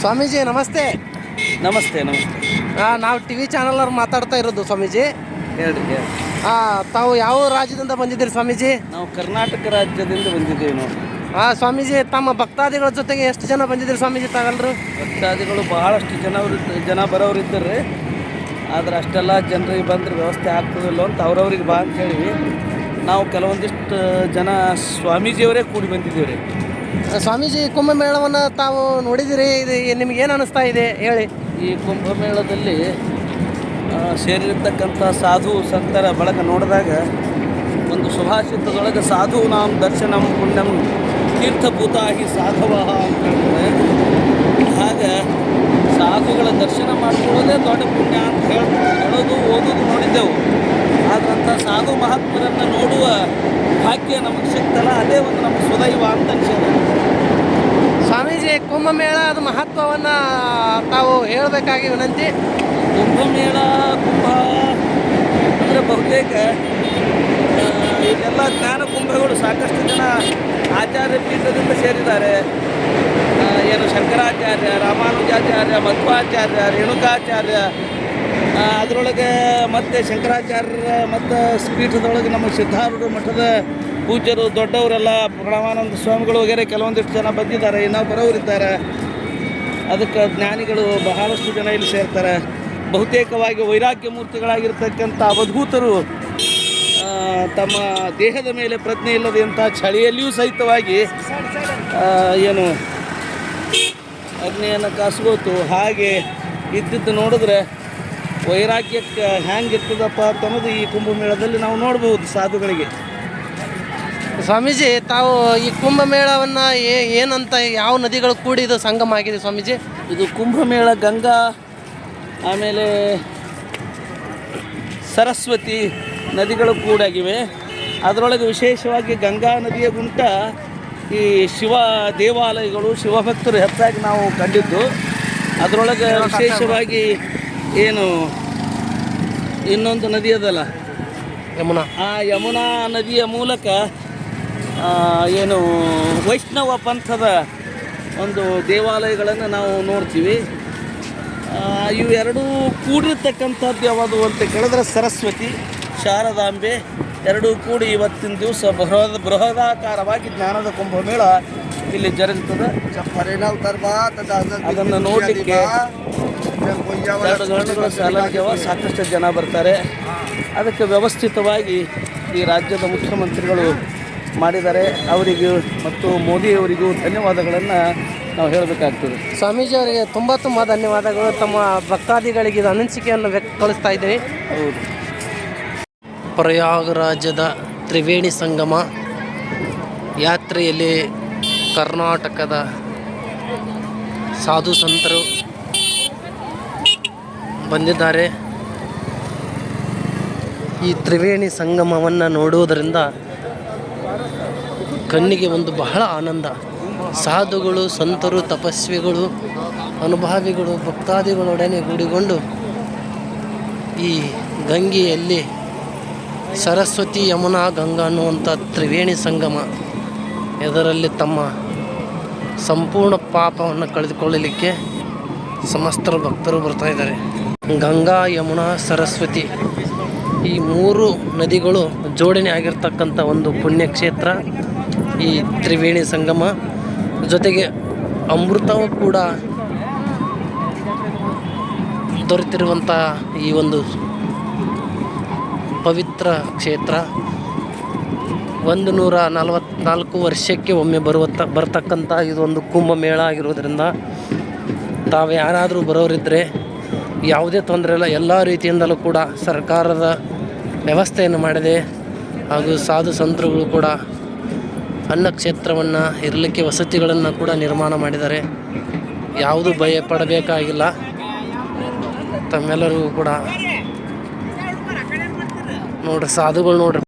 ಸ್ವಾಮೀಜಿ ನಮಸ್ತೆ. ನಮಸ್ತೆ ನಮಸ್ತೆ. ನಾವು ಟಿ ವಿ ಚಾನಲ್ ಅವ್ರು ಮಾತಾಡ್ತಾ ಇರೋದು ಸ್ವಾಮೀಜಿ. ಹೇಳ್ರಿ ಹೇಳಿ ತಾವು ಯಾವ ರಾಜ್ಯದಿಂದ ಬಂದಿದ್ದೀರಿ ಸ್ವಾಮೀಜಿ? ನಾವು ಕರ್ನಾಟಕ ರಾಜ್ಯದಿಂದ ಬಂದಿದ್ದೀವಿ ನಾವು ಆ, ಸ್ವಾಮೀಜಿ ತಮ್ಮ ಭಕ್ತಾದಿಗಳ ಜೊತೆಗೆ ಎಷ್ಟು ಜನ ಬಂದಿದ್ದೀರಿ ಸ್ವಾಮೀಜಿ ತಾವೆಲ್ಲರೂ ಭಕ್ತಾದಿಗಳು ಬಹಳಷ್ಟು ಜನ ಜನ ಬರೋರು ಇದ್ದಾರೆ ಆದ್ರೆ ಅಷ್ಟೆಲ್ಲ ಜನರಿಗೆ ಬಂದ್ರೆ ವ್ಯವಸ್ಥೆ ಆಗ್ತದಿಲ್ಲ ಅಂತ ಅವ್ರವ್ರಿಗೆ ಬಾ ಅಂತ ಹೇಳಿವಿ. ನಾವು ಕೆಲವೊಂದಿಷ್ಟು ಜನ ಸ್ವಾಮೀಜಿಯವರೇ ಕೂಡಿ ಬಂದಿದ್ದೀವಿ ರೀ ಸ್ವಾಮೀಜಿ, ಕುಂಭಮೇಳವನ್ನು ತಾವು ನೋಡಿದಿರಿ ಇದು ನಿಮ್ಗೆ ಏನು ಅನಿಸ್ತಾ ಇದೆ? ಹೇಳಿ. ಈ ಕುಂಭಮೇಳದಲ್ಲಿ ಸೇರಿರ್ತಕ್ಕಂಥ ಸಾಧು ಸಂತರ ಬಳಗ ನೋಡಿದಾಗ, ಒಂದು ಸುಭಾಷಿತದೊಳಗೆ ಸಾಧು ನಾಂ ದರ್ಶನಂ ಪುಣ್ಯಂ ತೀರ್ಥಭೂತಾಗಿ ಸಾಧವ ಅಂತ ಹೇಳ್ತಾರೆ. ಹಾಗೆ ಸಾಧುಗಳ ದರ್ಶನ ಮಾಡ್ಕೊಳ್ಳೋದೇ ದೊಡ್ಡ ಪುಣ್ಯ ಅಂತ ಹೇಳಿ ಹೇಳೋದು ಓದೋದು ನೋಡಿದ್ದೆವು. ಆದ್ರಂಥ ಸಾಧು ಮಹಾತ್ಮರನ್ನು ನೋಡುವ ಭಾಗ್ಯ ನಮಗೆ ಸಿಗ್ತಲ್ಲ ಅದೇ ಒಂದು ನಮ್ಮ ಸುದೈವ ಅಂತ ಅನ್ಸಿದೆ. ಸ್ವಾಮೀಜಿ ಕುಂಭಮೇಳ ಅದು ಮಹತ್ವವನ್ನು ತಾವು ಹೇಳಬೇಕಾಗಿ ವಿನಂತಿ. ಕುಂಭಮೇಳ ಕುಂಭ ಅಂದರೆ ಬಹುತೇಕ ಇದೆಲ್ಲ ಜ್ಞಾನ ಕುಂಭಗಳು ಸಾಕಷ್ಟು ಜನ ಆಚಾರ್ಯ ಪೀಠದಿಂದ ಸೇರಿದ್ದಾರೆ. ಏನು ಶಂಕರಾಚಾರ್ಯ ರಾಮಾನುಜಾಚಾರ್ಯ ಮಧ್ವಾಚಾರ್ಯ ರೇಣುಕಾಚಾರ್ಯ ಅದರೊಳಗೆ ಮತ್ತು ಶಂಕರಾಚಾರ್ಯರ ಮತ್ತು ಪೀಠದೊಳಗೆ ನಮ್ಮ ಸಿದ್ಧಾರೂಢ ಮಠದ ಪೂಜ್ಯರು ದೊಡ್ಡವರೆಲ್ಲ ಪ್ರಣವಾನಂದ ಸ್ವಾಮಿಗಳು ವಗೇರೆ ಕೆಲವೊಂದಿಷ್ಟು ಜನ ಬಂದಿದ್ದಾರೆ, ಇನ್ನೂ ಬರೋರಿದ್ದಾರೆ. ಅದಕ್ಕೆ ಜ್ಞಾನಿಗಳು ಬಹಳಷ್ಟು ಜನ ಇಲ್ಲಿ ಸೇರ್ತಾರೆ. ಬಹುತೇಕವಾಗಿ ವೈರಾಗ್ಯ ಮೂರ್ತಿಗಳಾಗಿರ್ತಕ್ಕಂಥ ಅವಧೂತರು ತಮ್ಮ ದೇಹದ ಮೇಲೆ ಪ್ರಜ್ಞೆ ಇಲ್ಲದಂಥ ಚಳಿಯಲ್ಲಿಯೂ ಸಹಿತವಾಗಿ ಏನು ಅಗ್ನಿಯನ್ನು ಕಾಸ್ಕೋತು ಹಾಗೆ ಇದ್ದಿದ್ದು ನೋಡಿದ್ರೆ ವೈರಾಗ್ಯಕ್ಕೆ ಹ್ಯಾಂಗಿರ್ತದಪ್ಪ ಅಂತ ಅನ್ನೋದು ಈ ಕುಂಭಮೇಳದಲ್ಲಿ ನಾವು ನೋಡ್ಬೋದು ಸಾಧುಗಳಿಗೆ. ಸ್ವಾಮೀಜಿ ತಾವು ಈ ಕುಂಭಮೇಳವನ್ನು ಏನಂತ ಯಾವ ನದಿಗಳು ಕೂಡಿ ಇದು ಸಂಗಮ ಆಗಿದೆ ಸ್ವಾಮೀಜಿ? ಇದು ಕುಂಭಮೇಳ ಗಂಗಾ ಆಮೇಲೆ ಸರಸ್ವತಿ ನದಿಗಳು ಕೂಡಾಗಿವೆ. ಅದರೊಳಗೆ ವಿಶೇಷವಾಗಿ ಗಂಗಾ ನದಿಯ ಗುಂಟ ಈ ಶಿವ ದೇವಾಲಯಗಳು ಶಿವಭಕ್ತರು ಹೆಚ್ಚಾಗಿ ನಾವು ಕಂಡಿದ್ದು. ಅದರೊಳಗೆ ವಿಶೇಷವಾಗಿ ಏನು ಇನ್ನೊಂದು ನದಿ ಅದಲ್ಲ? ಯಮುನಾ. ಆ ಯಮುನಾ ನದಿಯ ಮೂಲಕ ಏನು ವೈಷ್ಣವ ಪಂಥದ ಒಂದು ದೇವಾಲಯಗಳನ್ನು ನಾವು ನೋಡ್ತೀವಿ. ಇವೆರಡೂ ಕೂಡಿರ್ತಕ್ಕಂಥದ್ದು ಯಾವುದು ಅಂತ ಕೇಳಿದ್ರೆ ಸರಸ್ವತಿ ಶಾರದಾಂಬೆ ಎರಡೂ ಕೂಡಿ ಇವತ್ತಿನ ದಿವಸ ಬೃಹದ ಬೃಹದಾಕಾರವಾಗಿ ಜ್ಞಾನದ ಕುಂಭಮೇಳ ಇಲ್ಲಿ ಜರುಗುತ್ತದೆ. ಅದನ್ನು ನೋಡಲಿಕ್ಕೆ ಎರಡು ಗಂಟೆಗಳ ಸಾಲಾಗ್ಯವ ಸಾಕಷ್ಟು ಜನ ಬರ್ತಾರೆ. ಅದಕ್ಕೆ ವ್ಯವಸ್ಥಿತವಾಗಿ ಈ ರಾಜ್ಯದ ಮುಖ್ಯಮಂತ್ರಿಗಳು ಮಾಡಿದ್ದಾರೆ. ಅವರಿಗೂ ಮತ್ತು ಮೋದಿಯವರಿಗೂ ಧನ್ಯವಾದಗಳನ್ನು ನಾವು ಹೇಳಬೇಕಾಗ್ತದೆ. ಸ್ವಾಮೀಜಿ ಅವರಿಗೆ ತುಂಬ ತುಂಬ ಧನ್ಯವಾದಗಳು. ತಮ್ಮ ಭಕ್ತಾದಿಗಳಿಗೆ ಇದು ಅನಿಸಿಕೆಯನ್ನು ವ್ಯಕ್ತಪಡಿಸ್ತಾ ಇದ್ದೀನಿ ಹೌದು. ಪ್ರಯಾಗರಾಜ್ಯದ ತ್ರಿವೇಣಿ ಸಂಗಮ ಯಾತ್ರೆಯಲ್ಲಿ ಕರ್ನಾಟಕದ ಸಾಧು ಸಂತರು ಬಂದಿದ್ದಾರೆ. ಈ ತ್ರಿವೇಣಿ ಸಂಗಮವನ್ನು ನೋಡುವುದರಿಂದ ಕಣ್ಣಿಗೆ ಒಂದು ಬಹಳ ಆನಂದ. ಸಾಧುಗಳು, ಸಂತರು, ತಪಸ್ವಿಗಳು, ಅನುಭಾವಿಗಳು, ಭಕ್ತಾದಿಗಳೊಡನೆ ಗೂಡಿಕೊಂಡು ಈ ಗಂಗೆಯಲ್ಲಿ ಸರಸ್ವತಿ ಯಮುನಾ ಗಂಗಾ ಅನ್ನುವಂಥ ತ್ರಿವೇಣಿ ಸಂಗಮ ಇದರಲ್ಲಿ ತಮ್ಮ ಸಂಪೂರ್ಣ ಪಾಪವನ್ನು ಕಳೆದುಕೊಳ್ಳಲಿಕ್ಕೆ ಸಮಸ್ತ ಭಕ್ತರು ಬರ್ತಾ ಇದ್ದಾರೆ. ಗಂಗಾ, ಯಮುನಾ, ಸರಸ್ವತಿ ಈ ಮೂರು ನದಿಗಳು ಜೋಡಣೆ ಆಗಿರ್ತಕ್ಕಂಥ ಒಂದು ಪುಣ್ಯಕ್ಷೇತ್ರ ಈ ತ್ರಿವೇಣಿ ಸಂಗಮ. ಜೊತೆಗೆ ಅಮೃತವೂ ಕೂಡ ದೊರೆತಿರುವಂತಹ ಈ ಒಂದು ಪವಿತ್ರ ಕ್ಷೇತ್ರ. ಒಂದು ನೂರ ನಲವತ್ನಾಲ್ಕು ವರ್ಷಕ್ಕೆ ಒಮ್ಮೆ ಬರುವತ್ತ ಬರ್ತಕ್ಕಂಥ ಇದೊಂದು ಕುಂಭಮೇಳ ಆಗಿರೋದ್ರಿಂದ ತಾವು ಯಾರಾದರೂ ಬರೋರಿದ್ದರೆ ಯಾವುದೇ ತೊಂದರೆ ಇಲ್ಲ, ಎಲ್ಲ ರೀತಿಯಿಂದಲೂ ಕೂಡ ಸರ್ಕಾರದ ವ್ಯವಸ್ಥೆಯನ್ನು ಮಾಡಿದೆ ಹಾಗೂ ಸಾಧು ಸಂತರುಗಳು ಕೂಡ ಅನ್ನ ಕ್ಷೇತ್ರವನ್ನು ಇರಲಿಕ್ಕೆ ವಸತಿಗಳನ್ನು ಕೂಡ ನಿರ್ಮಾಣ ಮಾಡಿದ್ದಾರೆ. ಯಾವುದು ಭಯ ಪಡಬೇಕಾಗಿಲ್ಲ. ತಮ್ಮೆಲ್ಲರಿಗೂ ಕೂಡ ನೋಡ್ರಿ, ಸಾಧುಗಳು ನೋಡ್ರಿ.